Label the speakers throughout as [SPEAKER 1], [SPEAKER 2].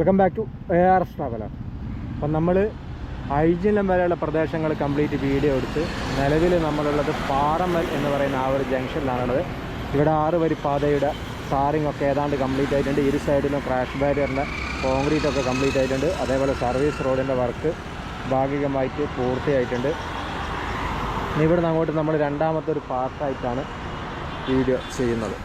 [SPEAKER 1] Welcome back to A R S traveller അപ്പം നമ്മൾ ഐജിലം വരെയുള്ള പ്രദേശങ്ങൾ കംപ്ലീറ്റ് വീഡിയോ എടുത്ത് നിലവിൽ നമ്മളുള്ളത് പാറമ്മൽ എന്ന് പറയുന്ന ആ ഒരു ജംഗ്ഷനിലാണുള്ളത്. ഇവിടെ ആറ് വരി പാതയുടെ സാറിങ് ഒക്കെ ഏതാണ്ട് കംപ്ലീറ്റ് ആയിട്ടുണ്ട്. ഇരു സൈഡിലും ക്രാഷ് ബാരിയറിന്റെ കോൺക്രീറ്റ് ഒക്കെ കംപ്ലീറ്റ് ആയിട്ടുണ്ട്. അതേപോലെ സർവീസ് റോഡിന്റെ വർക്ക് ഭാഗികമായിട്ട് പൂർത്തിയായിട്ടുണ്ട്. ഇനി ഇവിടുന്ന് അങ്ങോട്ട് നമ്മൾ രണ്ടാമത്തെ ഒരു പാർട്ടായിട്ടാണ് വീഡിയോ ചെയ്യുന്നത്.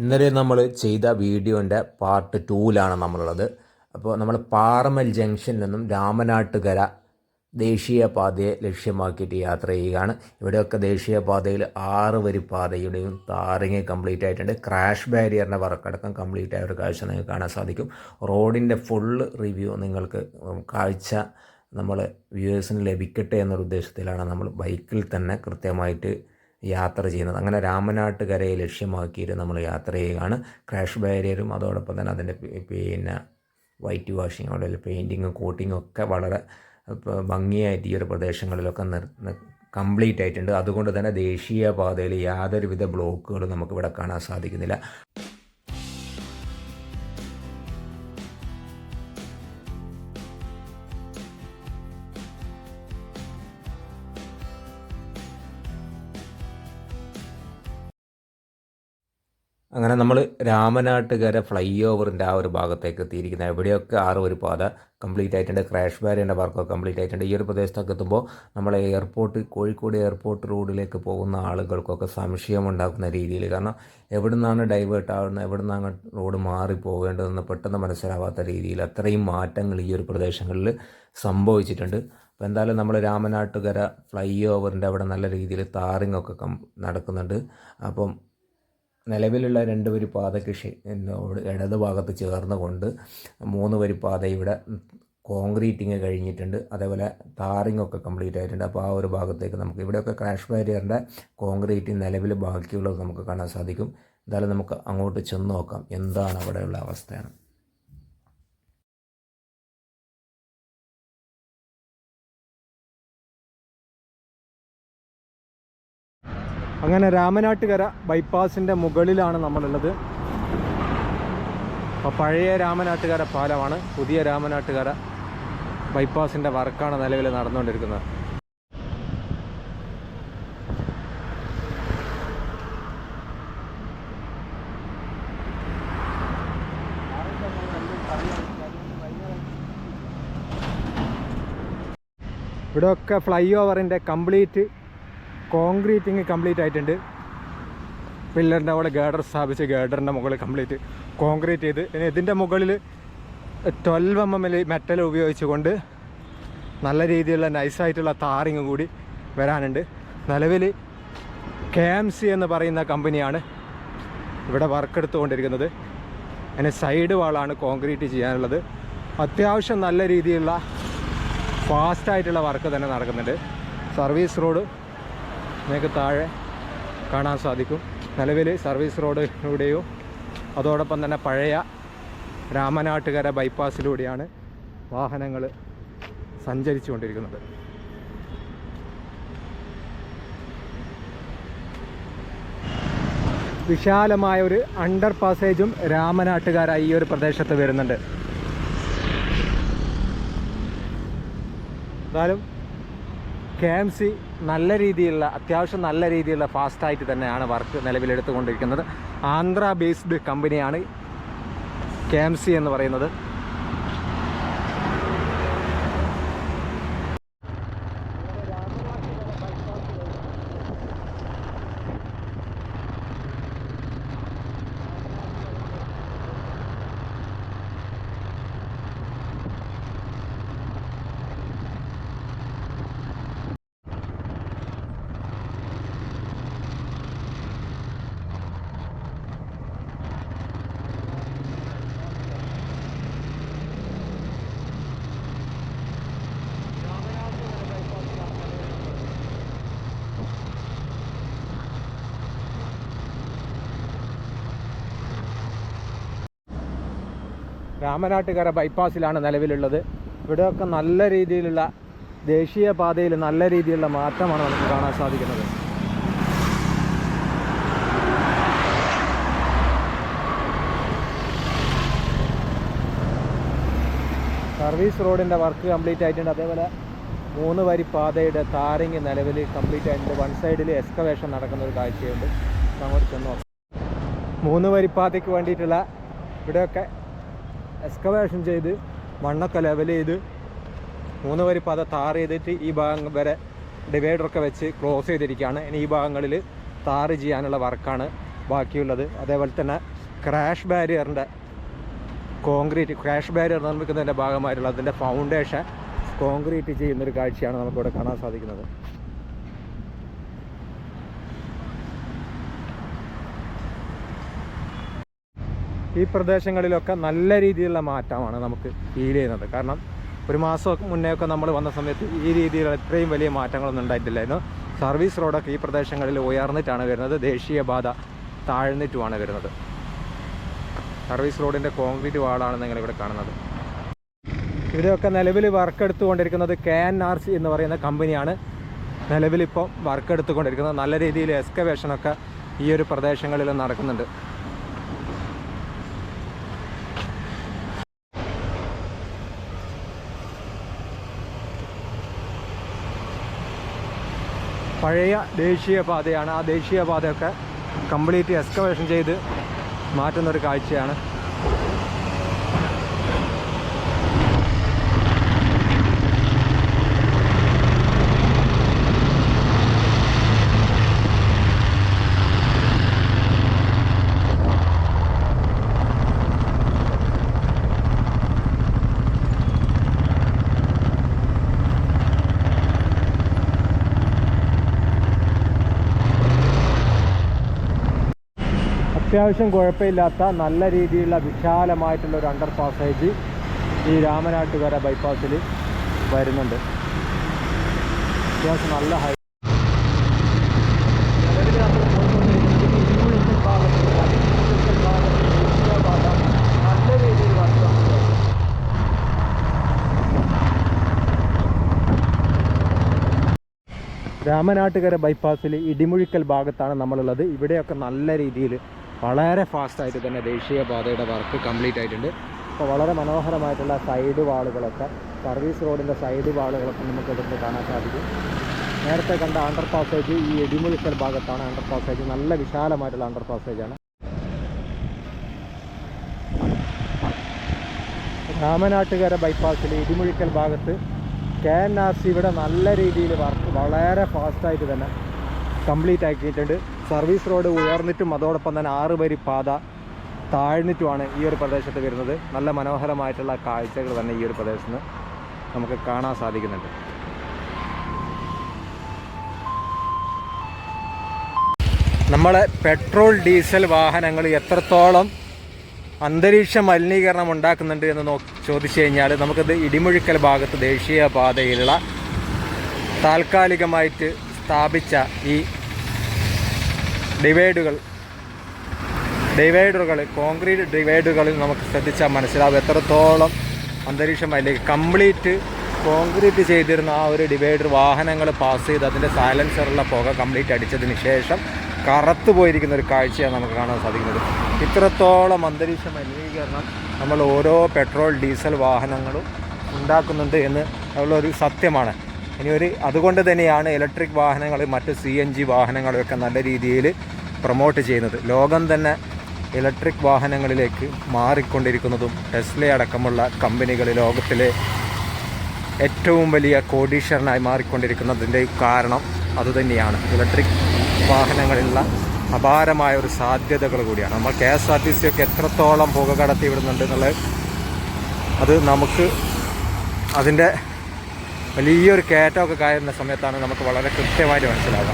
[SPEAKER 2] ഇന്നലെ നമ്മൾ ചെയ്ത വീഡിയോന്റെ പാർട്ട് ടൂവിലാണ് നമ്മളുള്ളത്. അപ്പോൾ നമ്മൾ പാറമൽ ജംഗ്ഷനിൽ നിന്നും രാമനാട്ടുകര ദേശീയപാതയെ ലക്ഷ്യമാക്കിയിട്ട് യാത്ര ചെയ്യുകയാണ്. ഇവിടെയൊക്കെ ദേശീയപാതയിൽ ആറ് വരി പാതയുടെയും താറിങ് കംപ്ലീറ്റ് ആയിട്ടുണ്ട്. ക്രാഷ് ബാരിയറിന്റെ വർക്കടക്കം കംപ്ലീറ്റ് ആയ ഒരു കാഴ്ച നിങ്ങൾക്ക് കാണാൻ സാധിക്കും. റോഡിന്റെ ഫുള്ള് റിവ്യൂ നിങ്ങൾക്ക് കാഴ്ച നമ്മൾ വ്യൂവേഴ്സിന് ലഭിക്കട്ടെ എന്നൊരു ഉദ്ദേശത്തിലാണ് നമ്മൾ ബൈക്കിൽ തന്നെ കൃത്യമായിട്ട് യാത്ര ചെയ്യുന്നത്. അങ്ങനെ രാമനാട്ടുകരയെ ലക്ഷ്യമാക്കിയിട്ട് നമ്മൾ യാത്ര ചെയ്യുകയാണ്. ക്രാഷ് ബാരിയറും അതോടൊപ്പം തന്നെ അതിന്റെ പിന്നെ വൈറ്റ് വാഷിങ് അവിടെ പെയിന്റിങ്ങും കോട്ടിങ്ങും ഒക്കെ വളരെ ഭംഗിയായിട്ട് ഈ ഒരു പ്രദേശങ്ങളിലൊക്കെ കംപ്ലീറ്റ് ആയിട്ടുണ്ട്. അതുകൊണ്ട് തന്നെ ദേശീയപാതയിൽ യാതൊരുവിധ ബ്ലോക്കുകളും നമുക്കിവിടെ കാണാൻ സാധിക്കുന്നില്ല. അങ്ങനെ നമ്മൾ രാമനാട്ടുകര ഫ്ലൈ ഓവറിന്റെ ആ ഒരു ഭാഗത്തേക്ക് എത്തിയിരിക്കുന്നത് എവിടെയൊക്കെ ആറ് ഒരു പാത കംപ്ലീറ്റ് ആയിട്ടുണ്ട്. ക്രാഷ് ബാരിന്റെ വർക്കൊക്കെ കംപ്ലീറ്റ് ആയിട്ടുണ്ട്. ഈ ഒരു പ്രദേശത്തൊക്കെ എത്തുമ്പോൾ നമ്മൾ എയർപോർട്ട് കോഴിക്കോട് എയർപോർട്ട് റോഡിലേക്ക് പോകുന്ന ആളുകൾക്കൊക്കെ സംശയമുണ്ടാക്കുന്ന രീതിയിൽ. കാരണം എവിടെ നിന്നാണ് ഡൈവേർട്ട് ആവുന്നത് എവിടെ നിന്നാണ് റോഡ് മാറി പോകേണ്ടതെന്ന് പെട്ടെന്ന് മനസ്സിലാവാത്ത രീതിയിൽ അത്രയും മാറ്റങ്ങൾ ഈ ഒരു പ്രദേശങ്ങളിൽ സംഭവിച്ചിട്ടുണ്ട്. അപ്പോൾ എന്തായാലും നമ്മൾ രാമനാട്ടുകര ഫ്ലൈ ഓവറിന്റെ അവിടെ നല്ല രീതിയിൽ താറിങ്ങൊക്കെ നടക്കുന്നുണ്ട്. അപ്പം നിലവിലുള്ള രണ്ട് വരി പാതയ്ക്ക് ഇടത് ഭാഗത്ത് ചേർന്നുകൊണ്ട് മൂന്ന് വരി പാത ഇവിടെ കോൺക്രീറ്റിങ് കഴിഞ്ഞിട്ടുണ്ട്. അതേപോലെ ടാറിങ് ഒക്കെ കംപ്ലീറ്റ് ആയിട്ടുണ്ട്. അപ്പോൾ ആ ഒരു ഭാഗത്തേക്ക് നമുക്ക് ഇവിടെയൊക്കെ ക്രാഷ് ബാരിയറിന്റെ കോൺക്രീറ്റ് നിലവിൽ ബാക്കിയുള്ളത് നമുക്ക് കാണാൻ സാധിക്കും. എന്തായാലും നമുക്ക് അങ്ങോട്ട് ചെന്ന് നോക്കാം. എന്താണ് അവിടെയുള്ള അവസ്ഥയാണ്.
[SPEAKER 1] അങ്ങനെ രാമനാട്ടുകര ബൈപ്പാസിന്റെ മുകളിലാണ് നമ്മളുള്ളത്. അപ്പോൾ പഴയ രാമനാട്ടുകര പാലമാണ് പുതിയ രാമനാട്ടുകര ബൈപ്പാസിന്റെ വർക്കാണ് നിലവിൽ നടന്നുകൊണ്ടിരിക്കുന്നത്. ഇവിടെയൊക്കെ ഫ്ലൈ ഓവറിന്റെ കംപ്ലീറ്റ് കോൺക്രീറ്റിങ് കംപ്ലീറ്റ് ആയിട്ടുണ്ട്. പില്ലറിന്റെ അവിടെ ഗേഡർ സ്ഥാപിച്ച് ഗേഡറിന്റെ മുകളിൽ കംപ്ലീറ്റ് കോൺക്രീറ്റ് ചെയ്ത്. ഇനി ഇതിന്റെ മുകളിൽ ട്വൽവ് എം എമ്മിൽ മെറ്റൽ ഉപയോഗിച്ചുകൊണ്ട് നല്ല രീതിയിലുള്ള നൈസായിട്ടുള്ള താറിങ് കൂടി വരാനുണ്ട്. നിലവിൽ കെ എം സി എന്ന് പറയുന്ന കമ്പനിയാണ് ഇവിടെ വർക്ക് എടുത്തുകൊണ്ടിരിക്കുന്നത് അതിന് സൈഡ് വാളാണ് കോൺക്രീറ്റ് ചെയ്യാനുള്ളത്. അത്യാവശ്യം നല്ല രീതിയിലുള്ള ഫാസ്റ്റായിട്ടുള്ള വർക്ക് തന്നെ നടക്കുന്നുണ്ട്. സർവീസ് റോഡ് നിങ്ങൾക്ക് താഴെ കാണാൻ സാധിക്കും. നിലവിൽ സർവീസ് റോഡിലൂടെയോ അതോടൊപ്പം തന്നെ പഴയ രാമനാട്ടുകര ബൈപ്പാസിലൂടെയാണ് വാഹനങ്ങൾ സഞ്ചരിച്ചു കൊണ്ടിരിക്കുന്നത് വിശാലമായ ഒരു അണ്ടർ പാസേജും രാമനാട്ടുകാരായി ഈ ഒരു പ്രദേശത്ത് വരുന്നുണ്ട്. എന്തായാലും കെ എം സി നല്ല രീതിയിലുള്ള അത്യാവശ്യം നല്ല രീതിയിലുള്ള ഫാസ്റ്റായിട്ട് തന്നെയാണ് വർക്ക് നിലവിലെടുത്തുകൊണ്ടിരിക്കുന്നത്. ആന്ധ്ര ബേസ്ഡ് കമ്പനിയാണ് കെ എം സി എന്ന് പറയുന്നത്. രാമനാട്ടുകര ബൈപ്പാസിലാണ് നിലവിലുള്ളത്. ഇവിടെയൊക്കെ നല്ല രീതിയിലുള്ള ദേശീയപാതയിൽ നല്ല രീതിയിലുള്ള മാറ്റമാണ് നമുക്ക് കാണാൻ സാധിക്കുന്നത്. സർവീസ് റോഡിന്റെ വർക്ക് കംപ്ലീറ്റ് ആയിട്ടുണ്ട്. അതേപോലെ മൂന്ന് വരി പാതയുടെ താരങ്ങ് നിലവിൽ കംപ്ലീറ്റ് ആയിട്ടുണ്ട്. വൺ സൈഡിൽ എക്സ്കവേഷൻ നടക്കുന്ന ഒരു കാഴ്ചയുണ്ട്. അങ്ങോട്ട് ചെന്നോ മൂന്ന് വരി പാതയ്ക്ക് വേണ്ടിയിട്ടുള്ള ഇവിടെയൊക്കെ എക്സ്കവേഷൻ ചെയ്ത് മണ്ണൊക്കെ ലെവൽ ചെയ്ത് മൂന്ന് വരി പാത താർ ചെയ്തിട്ട് ഈ ഭാഗം വരെ ഡിവൈഡറൊക്കെ വെച്ച് ക്ലോസ് ചെയ്തിരിക്കുകയാണ്. ഇനി ഈ ഭാഗങ്ങളിൽ താറ് ചെയ്യാനുള്ള വർക്കാണ് ബാക്കിയുള്ളത്. അതേപോലെ തന്നെ ക്രാഷ് ബാരിയറിന്റെ കോൺക്രീറ്റ് ക്രാഷ് ബാരിയർ നിർമ്മിക്കുന്നതിന്റെ ഭാഗമായിട്ടുള്ള അതിന്റെ ഫൗണ്ടേഷൻ കോൺക്രീറ്റ് ചെയ്യുന്നൊരു കാഴ്ചയാണ് നമുക്കിവിടെ കാണാൻ സാധിക്കുന്നത്. ഈ പ്രദേശങ്ങളിലൊക്കെ നല്ല രീതിയിലുള്ള മാറ്റമാണ് നമുക്ക് ഫീൽ ചെയ്യുന്നത്. കാരണം ഒരു മാസം മുന്നേ ഒക്കെ നമ്മൾ വന്ന സമയത്ത് ഈ രീതിയിലുള്ള ഇത്രയും വലിയ മാറ്റങ്ങളൊന്നും ഉണ്ടായിട്ടില്ലായിരുന്നു. സർവീസ് റോഡൊക്കെ ഈ പ്രദേശങ്ങളിൽ ഉയർന്നിട്ടാണ് വരുന്നത്. ദേശീയപാത താഴ്ന്നിട്ടുമാണ് വരുന്നത്. സർവീസ് റോഡിന്റെ കോൺക്രീറ്റ് വാളാണ് നിങ്ങൾ ഇവിടെ കാണുന്നത്. ഇവിടെയൊക്കെ നിലവിൽ വർക്ക് എടുത്തുകൊണ്ടിരിക്കുന്നത് കെ എൻ ആർ സി എന്ന് പറയുന്ന കമ്പനിയാണ് നിലവിലിപ്പോൾ വർക്ക് എടുത്തുകൊണ്ടിരിക്കുന്നത് നല്ല രീതിയിൽ എക്സ്കവേഷനൊക്കെ ഈ ഒരു പ്രദേശങ്ങളിൽ നടക്കുന്നുണ്ട്. പഴയ ദേശീയപാതയാണ്. ആ ദേശീയപാതയൊക്കെ കംപ്ലീറ്റ് എക്സ്കവേഷൻ ചെയ്ത് മാറ്റുന്നൊരു കാഴ്ചയാണ്. അത്യാവശ്യം കുഴപ്പമില്ലാത്ത നല്ല രീതിയിലുള്ള വിശാലമായിട്ടുള്ള ഒരു അണ്ടർ പാസേജ് ഈ രാമനാട്ടുകര ബൈപ്പാസിൽ വരുന്നുണ്ട്. അത്യാവശ്യം നല്ല ഹൈ രാമനാട്ടുകര ബൈപ്പാസിൽ ഇടിമുഴിക്കൽ ഭാഗത്താണ് നമ്മളുള്ളത്. ഇവിടെയൊക്കെ നല്ല രീതിയിൽ വളരെ ഫാസ്റ്റായിട്ട് തന്നെ ദേശീയപാതയുടെ വർക്ക് കംപ്ലീറ്റ് ആയിട്ടുണ്ട്. അപ്പോൾ വളരെ മനോഹരമായിട്ടുള്ള സൈഡ് വാളുകളൊക്കെ സർവീസ് റോഡിന്റെ സൈഡ് വാളുകളൊക്കെ നമുക്ക് ഇവിടുന്ന് കാണാൻ സാധിക്കും. നേരത്തെ കണ്ട അണ്ടർ പാസേജ് ഈ എടിമുഴിക്കൽ ഭാഗത്താണ് അണ്ടർ പാസേജ് നല്ല വിശാലമായിട്ടുള്ള അണ്ടർ പാസേജാണ് രാമനാട്ടുകര ബൈപ്പാസിൽ ഇടിമുഴിക്കൽ ഭാഗത്ത് കെ എൻ ആർ സി ഇവിടെ നല്ല രീതിയിൽ വർക്ക് വളരെ ഫാസ്റ്റായിട്ട് തന്നെ കംപ്ലീറ്റ് ആക്കിയിട്ടുണ്ട്. സർവീസ് റോഡ് ഉയർന്നിട്ടും അതോടൊപ്പം തന്നെ ആറ് വരി പാത താഴ്ന്നിട്ടുമാണ് ഈ ഒരു പ്രദേശത്ത് വരുന്നത്. നല്ല മനോഹരമായിട്ടുള്ള കാഴ്ചകൾ തന്നെ ഈ ഒരു പ്രദേശത്ത് നിന്ന് നമുക്ക് കാണാൻ സാധിക്കുന്നുണ്ട്. നമ്മളെ പെട്രോൾ ഡീസൽ വാഹനങ്ങൾ എത്രത്തോളം അന്തരീക്ഷ മലിനീകരണം ഉണ്ടാക്കുന്നുണ്ട് എന്ന് നോ ചോദിച്ചു കഴിഞ്ഞാൽ നമുക്കത് ഇടിമുഴുക്കൽ ഭാഗത്ത് ദേശീയപാതയിലുള്ള താൽക്കാലികമായിട്ട് സ്ഥാപിച്ച ഈ ഡിവൈഡുകൾ. ഡിവൈഡറുകൾ കോൺക്രീറ്റ് ഡിവൈഡുകളിൽ നമുക്ക് ശ്രദ്ധിച്ചാൽ മനസ്സിലാവും എത്രത്തോളം അന്തരീക്ഷം അല്ലെങ്കിൽ കംപ്ലീറ്റ് കോൺക്രീറ്റ് ചെയ്തിരുന്ന ആ ഒരു ഡിവൈഡർ വാഹനങ്ങൾ പാസ് ചെയ്ത് അതിന്റെ സൈലൻസറുള്ള പുക കംപ്ലീറ്റ് അടിച്ചതിന് ശേഷം കറുത്തു പോയിരിക്കുന്ന ഒരു കാഴ്ചയാണ് നമുക്ക് കാണാൻ സാധിക്കുന്നത്. ഇത്രത്തോളം അന്തരീക്ഷ മലിനീകരണം നമ്മൾ ഓരോ പെട്രോൾ ഡീസൽ വാഹനങ്ങളും ഉണ്ടാക്കുന്നുണ്ട് എന്ന് ഉള്ളൊരു സത്യമാണ്. ഇനി ഒരു അതുകൊണ്ട് തന്നെയാണ് ഇലക്ട്രിക് വാഹനങ്ങൾ മറ്റ് സി എൻ ജി വാഹനങ്ങളൊക്കെ നല്ല രീതിയിൽ പ്രൊമോട്ട് ചെയ്യുന്നത്. ലോകം തന്നെ ഇലക്ട്രിക് വാഹനങ്ങളിലേക്ക് മാറിക്കൊണ്ടിരിക്കുന്നതും ടെസ്ല അടക്കമുള്ള കമ്പനികൾ ലോകത്തിലെ ഏറ്റവും വലിയ കോടീശ്വരനായി മാറിക്കൊണ്ടിരിക്കുന്നതിന്റെ കാരണം അതുതന്നെയാണ്. ഇലക്ട്രിക് വാഹനങ്ങളിലുള്ള അപാരമായ ഒരു സാധ്യതകൾ കൂടിയാണ്. നമ്മൾ K S R T C ഒക്കെ എത്രത്തോളം പുക കടത്തി വിടുന്നുണ്ട് എന്നുള്ളത് അത് നമുക്ക് അതിന്റെ വലിയൊരു കയറ്റമൊക്കെ കയറുന്ന സമയത്താണ് നമുക്ക് വളരെ കൃത്യമായിട്ട് മനസ്സിലാവുക.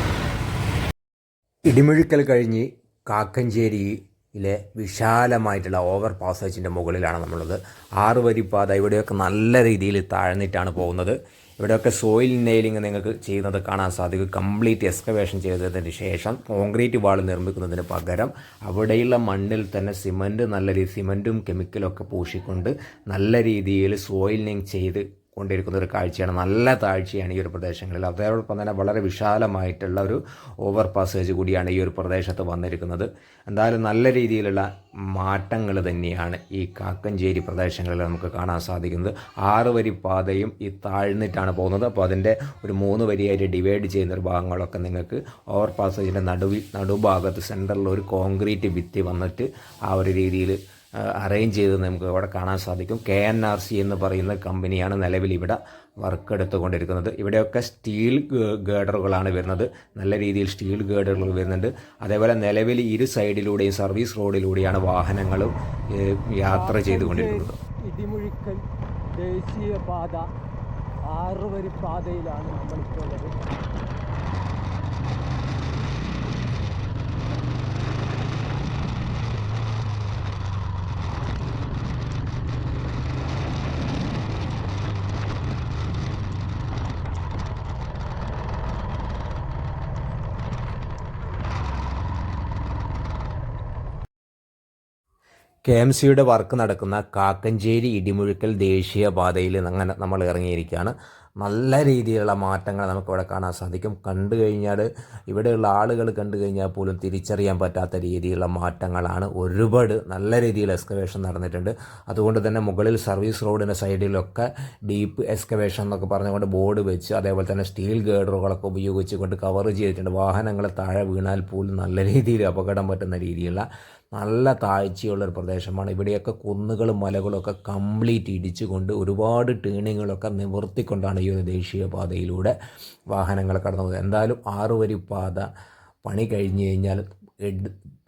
[SPEAKER 2] ഇടിമുഴുക്കൽ കഴിഞ്ഞ് കാക്കഞ്ചേരിയിലെ വിശാലമായിട്ടുള്ള ഓവർ പാസേജിന്റെ മുകളിലാണ് നമ്മളുള്ളത്. ആറ് വരിപ്പാത ഇവിടെയൊക്കെ നല്ല രീതിയിൽ താഴ്ന്നിട്ടാണ് പോകുന്നത്. ഇവിടെയൊക്കെ സോയിൽ നെയിലിംഗ് നിങ്ങൾക്ക് ചെയ്യുന്നത് കാണാൻ സാധിക്കും. കംപ്ലീറ്റ് എക്സ്കവേഷൻ ചെയ്തതിന് ശേഷം കോൺക്രീറ്റ് വാൾ നിർമ്മിക്കുന്നതിന് പകരം അവിടെയുള്ള മണ്ണിൽ തന്നെ സിമന്റ് നല്ല രീതി സിമന്റും കെമിക്കലും ഒക്കെ പൂശിക്കൊണ്ട് നല്ല രീതിയിൽ സോയിലിംഗ് ചെയ്ത് കൊണ്ടിരിക്കുന്ന ഒരു കാഴ്ചയാണ് നല്ല താഴ്ചയാണ് ഈ ഒരു പ്രദേശങ്ങളിൽ. അതോടൊപ്പം തന്നെ വളരെ വിശാലമായിട്ടുള്ള ഒരു ഓവർ പാസേജ് കൂടിയാണ് ഈ ഒരു പ്രദേശത്ത് വന്നിരിക്കുന്നത്. എന്തായാലും നല്ല രീതിയിലുള്ള മാറ്റങ്ങൾ തന്നെയാണ് ഈ കാക്കഞ്ചേരി പ്രദേശങ്ങളിൽ നമുക്ക് കാണാൻ സാധിക്കുന്നത്. ആറ് വരി പാതയും ഈ താഴ്ന്നിട്ടാണ് പോകുന്നത്. അപ്പോൾ അതിന്റെ ഒരു മൂന്ന് വരിയായിട്ട് ഡിവൈഡ് ചെയ്യുന്ന ഒരു ഭാഗങ്ങളൊക്കെ നിങ്ങൾക്ക് ഓവർ പാസേജിന്റെ നടുവിൽ നടുഭാഗത്ത് സെന്ററിൽ ഒരു കോൺക്രീറ്റ് ഭിത്തി വന്നിട്ട് ആ ഒരു രീതിയിൽ അറേഞ്ച് ചെയ്ത് നമുക്ക് ഇവിടെ കാണാൻ സാധിക്കും. കെ എൻ ആർ സി എന്ന് പറയുന്ന കമ്പനിയാണ് നിലവിൽ ഇവിടെ വർക്ക് എടുത്തുകൊണ്ടിരിക്കുന്നത്. ഇവിടെയൊക്കെ സ്റ്റീൽ ഗേഡറുകളാണ് വരുന്നത്. നല്ല രീതിയിൽ സ്റ്റീൽ ഗേഡറുകൾ വരുന്നുണ്ട്. അതേപോലെ നിലവിൽ ഇരു സൈഡിലൂടെയും സർവീസ് റോഡിലൂടെയാണ് വാഹനങ്ങളും യാത്ര ചെയ്തുകൊണ്ടിരിക്കുന്നത്.
[SPEAKER 1] ഇടിമുഴിക്കൽ ദേശീയ പാത ആറ് വരി പാതയിലാണ് നമ്മളിപ്പോൾ ഉള്ളത്
[SPEAKER 2] കെ എം സിയുടെ വർക്ക് നടക്കുന്ന കാക്കഞ്ചേരി ഇടിമുഴുക്കൽ ദേശീയപാതയിൽ അങ്ങനെ നമ്മൾ ഇറങ്ങിയിരിക്കുകയാണ്. നല്ല രീതിയിലുള്ള മാറ്റങ്ങൾ നമുക്കിവിടെ കാണാൻ സാധിക്കും. കണ്ടു കഴിഞ്ഞാൽ ഇവിടെയുള്ള ആളുകൾ കണ്ടു കഴിഞ്ഞാൽ പോലും തിരിച്ചറിയാൻ പറ്റാത്ത രീതിയിലുള്ള മാറ്റങ്ങളാണ് ഒരുപാട് നല്ല രീതിയിൽ എക്സ്കവേഷൻ നടന്നിട്ടുണ്ട്. അതുകൊണ്ട് തന്നെ മുകളിൽ സർവീസ് റോഡിന്റെ സൈഡിലൊക്കെ ഡീപ്പ് എക്സ്കവേഷൻ എന്നൊക്കെ പറഞ്ഞുകൊണ്ട് ബോർഡ് വെച്ച് അതേപോലെ തന്നെ സ്റ്റീൽ ഗേഡറുകളൊക്കെ ഉപയോഗിച്ചുകൊണ്ട് കവർ ചെയ്തിട്ടുണ്ട്. വാഹനങ്ങൾ താഴെ വീണാൽ പോലും നല്ല രീതിയിൽ അപകടം പറ്റുന്ന രീതിയിലുള്ള നല്ല താഴ്ചയുള്ള ഒരു പ്രദേശമാണ്. ഇവിടെയൊക്കെ കുന്നുകളും മലകളും ഒക്കെ കംപ്ലീറ്റ് ഇടിച്ചുകൊണ്ട് ഒരുപാട് ടേണിങ്ങുകളൊക്കെ നിവർത്തിക്കൊണ്ടാണ് ഈ ദേശീയപാതയിലൂടെ വാഹനങ്ങൾ കടന്നു പോകുന്നത് എന്തായാലും ആറുവരി പാത പണി കഴിഞ്ഞു കഴിഞ്ഞാൽ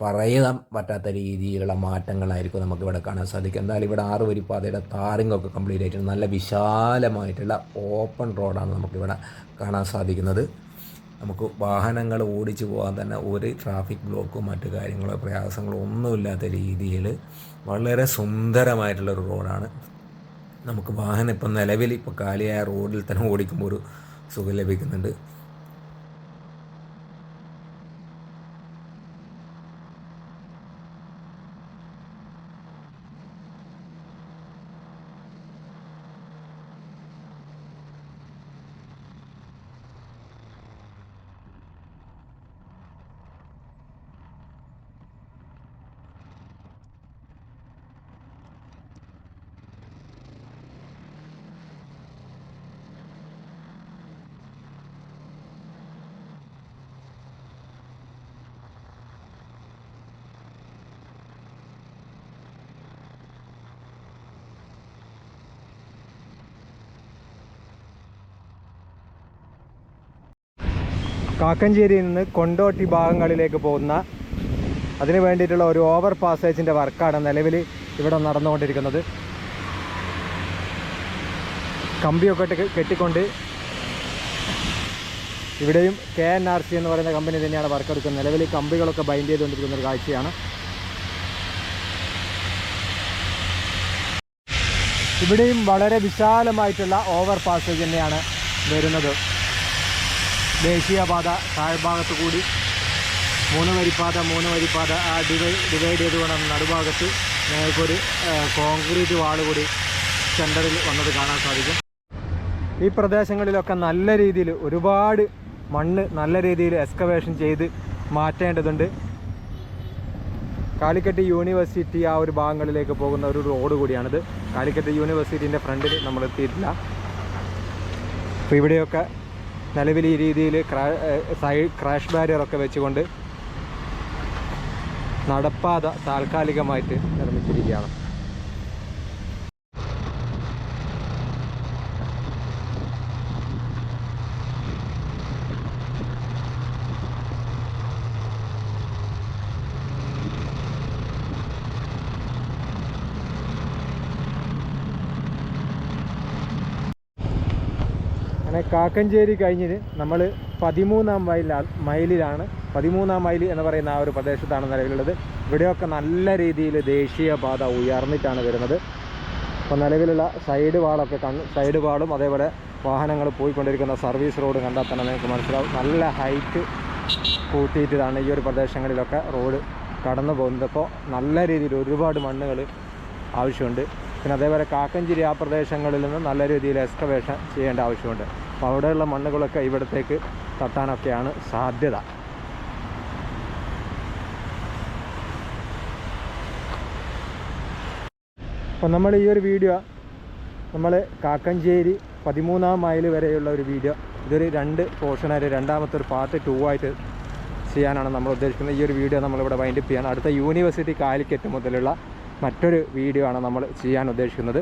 [SPEAKER 2] പറയാൻ പറ്റാത്ത രീതിയിലുള്ള മാറ്റങ്ങളായിരിക്കും നമുക്ക് ഇവിടെ കാണാൻ സാധിക്കും. എന്തായാലും ഇവിടെ ആറുവരി പാതയുടെ താറിങ്ങൊക്കെ കംപ്ലീറ്റ് ആയിട്ടുണ്ട് നല്ല വിശാലമായിട്ടുള്ള ഓപ്പൺ റോഡാണ് നമുക്കിവിടെ കാണാൻ സാധിക്കുന്നത്. നമുക്ക് വാഹനങ്ങൾ ഓടിച്ചു പോകാൻ തന്നെ ഒരു ട്രാഫിക് ബ്ലോക്കോ മറ്റു കാര്യങ്ങളോ പ്രയാസങ്ങളോ ഒന്നുമില്ലാത്ത രീതിയിൽ വളരെ സുന്ദരമായിട്ടുള്ളൊരു റോഡാണ്. നമുക്ക് വാഹനം ഇപ്പം നിലവിൽ ഇപ്പോൾ കാലിയായ റോഡിൽ തന്നെ ഓടിക്കുമ്പോൾ ഒരു സുഖം ലഭിക്കുന്നുണ്ട്.
[SPEAKER 1] കാക്കഞ്ചേരിയിൽ നിന്ന് കൊണ്ടോട്ടി ഭാഗങ്ങളിലേക്ക് പോകുന്ന അതിനു വേണ്ടിയിട്ടുള്ള ഒരു ഓവർ പാസേജിന്റെ വർക്കാണ് നിലവിൽ ഇവിടെ നടന്നുകൊണ്ടിരിക്കുന്നത്. കമ്പിയൊക്കെ കെട്ടിക്കൊണ്ട് ഇവിടെയും കെ എൻ ആർ സി എന്ന് പറയുന്ന കമ്പനി തന്നെയാണ് വർക്ക് എടുക്കുന്നത്. നിലവിൽ കമ്പികളൊക്കെ ബൈൻഡ് ചെയ്തുകൊണ്ടിരിക്കുന്ന ഒരു കാഴ്ചയാണ്. ഇവിടെയും വളരെ വിശാലമായിട്ടുള്ള ഓവർ പാസേജ് തന്നെയാണ് വരുന്നത്. ദേശീയപാത താഴ്ഭാഗത്ത് കൂടി. മൂന്ന് വരിപ്പാത മൂന്ന് വരിപ്പാത ആ ഡിവൈഡ് ഡിവൈഡ് വേണം നടുഭാഗത്ത്. ഞങ്ങൾക്കൊരു കോൺക്രീറ്റ് വാൾ കൂടി സെന്ററിൽ വന്നത് കാണാൻ സാധിക്കും. ഈ പ്രദേശങ്ങളിലൊക്കെ നല്ല രീതിയിൽ ഒരുപാട് മണ്ണ് നല്ല രീതിയിൽ എക്സ്കവേഷൻ ചെയ്ത് മാറ്റേണ്ടതുണ്ട്. കാലിക്കറ്റ് യൂണിവേഴ്സിറ്റി ആ ഒരു ഭാഗങ്ങളിലേക്ക് പോകുന്ന ഒരു റോഡ് കൂടിയാണിത്. കാലിക്കറ്റ് യൂണിവേഴ്സിറ്റിന്റെ ഫ്രണ്ടിൽ നമ്മൾ എത്തിയിട്ടില്ല. അപ്പോൾ ഇവിടെയൊക്കെ നിലവിൽ ഈ രീതിയിൽ ക്രാഷ് ബാരിയറൊക്കെ വെച്ചുകൊണ്ട് നടപ്പാത താൽക്കാലികമായിട്ട് നിർമ്മിച്ചിരിക്കുകയാണ്. കാക്കഞ്ചേരി കഴിഞ്ഞ് നമ്മൾ പതിമൂന്നാം മൈൽ മൈലിലാണ്. പതിമൂന്നാം മൈൽ എന്ന് പറയുന്ന ആ ഒരു പ്രദേശത്താണ് നിലവിലുള്ളത്. ഇവിടെയൊക്കെ നല്ല രീതിയിൽ ദേശീയപാത ഉയർന്നിട്ടാണ് വരുന്നത്. അപ്പോൾ നിലവിലുള്ള സൈഡ് വാളൊക്കെ കണ് സൈഡ് വാളും അതേപോലെ വാഹനങ്ങൾ പോയിക്കൊണ്ടിരിക്കുന്ന സർവീസ് റോഡ് കണ്ടാൽ തന്നെ നിങ്ങൾക്ക് മനസ്സിലാവും. നല്ല ഹൈറ്റ് കൂട്ടിയിട്ടാണ് ഈ ഒരു പ്രദേശങ്ങളിലൊക്കെ റോഡ് കടന്നു പോകുന്നത്. അപ്പോൾ നല്ല രീതിയിൽ ഒരുപാട് മണ്ണുകൾ ആവശ്യമുണ്ട്. പിന്നെ അതേപോലെ കാക്കഞ്ചേരി ആ പ്രദേശങ്ങളിൽ നിന്ന് നല്ല രീതിയിൽ എക്സ്കവേഷൻ ചെയ്യേണ്ട ആവശ്യമുണ്ട്. അപ്പോൾ അവിടെയുള്ള മണ്ണുകളൊക്കെ ഇവിടത്തേക്ക് തട്ടാനൊക്കെയാണ് സാധ്യത. അപ്പോൾ നമ്മൾ ഈ ഒരു വീഡിയോ നമ്മൾ കാക്കഞ്ചേരി പതിമൂന്നാം മൈൽ വരെയുള്ള ഒരു വീഡിയോ. ഇതൊരു രണ്ട് പോർഷനായിട്ട് രണ്ടാമത്തെ ഒരു പാർട്ട് ടു ആയിട്ട് ചെയ്യാനാണ് നമ്മൾ ഉദ്ദേശിക്കുന്നത്. ഈ ഒരു വീഡിയോ നമ്മളിവിടെ വൈൻഡപ്പ് ചെയ്യാൻ അടുത്ത യൂണിവേഴ്സിറ്റി കാലിക്കറ്റ് മുതലുള്ള മറ്റൊരു വീഡിയോ ആണ് നമ്മൾ ചെയ്യാൻ ഉദ്ദേശിക്കുന്നത്.